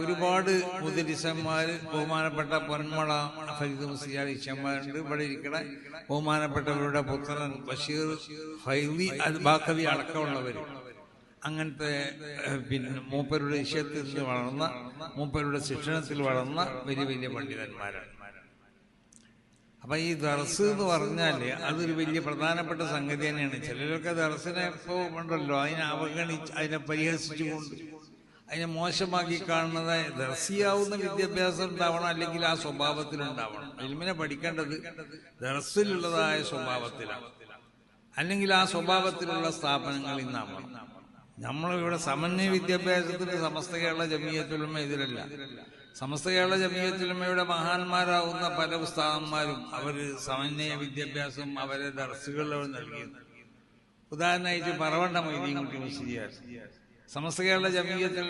ഒരുപാട് മുതിരിസന്മാർ ബഹുമാനപ്പെട്ട പൊന്മള ഫരീദ് മുസ്ലിയാർ ഇഷന്മാരുണ്ട് ഇവിടെ ഇരിക്കണ ബഹുമാനപ്പെട്ടവരുടെ പുത്രൻ ബഷീർ ഫൈലി അത് ബാക്കവി അടക്കമുള്ളവർ അങ്ങനത്തെ പിന്നെ മൂപ്പരുടെ വിഷയത്തിൽ നിന്ന് വളർന്ന മൂപ്പരുടെ ശിക്ഷണത്തിൽ വളർന്ന വലിയ വലിയ പണ്ഡിതന്മാരാണ്. അപ്പൊ ഈ ദർസ് എന്ന് പറഞ്ഞാൽ അതൊരു വലിയ പ്രധാനപ്പെട്ട സംഗതി തന്നെയാണ്. ചിലരൊക്കെ ദർസിനെ ഇപ്പോ ഉണ്ടല്ലോ അതിനെ അവഗണിച്ച് അതിനെ പരിഹസിച്ചുകൊണ്ട്. അതിനെ മോശമാക്കി കാണുന്നത് ദർസിയാവുന്ന വിദ്യാഭ്യാസം ഉണ്ടാവണം അല്ലെങ്കിൽ ആ സ്വഭാവത്തിലുണ്ടാവണം ഇൽമിനെ പഠിക്കേണ്ടത് ദർസിലുള്ളതായ സ്വഭാവത്തിലാണ്. അല്ലെങ്കിൽ ആ സ്വഭാവത്തിലുള്ള സ്ഥാപനങ്ങളിൽ നിന്നാവണം. നമ്മളിവിടെ സമന്വയ വിദ്യാഭ്യാസത്തിന് സമസ്ത കേരള ജമീയത്തുലമ ഇതിലല്ല. സമസ്ത കേരള ജമീയത്തുലമയുടെ മഹാന്മാരാവുന്ന പല ഉസ്താദന്മാരും അവർ സമന്വയ വിദ്യാഭ്യാസം അവരെ ദർസുകളിൽ നൽകിയിരുന്നു ഉദാഹരണമായിട്ട് പറവണ്ട മൊയ്തീൻകുട്ടി മുസ്ലിയാർ സമസ്ത കേരള ജമീയത്തിൽ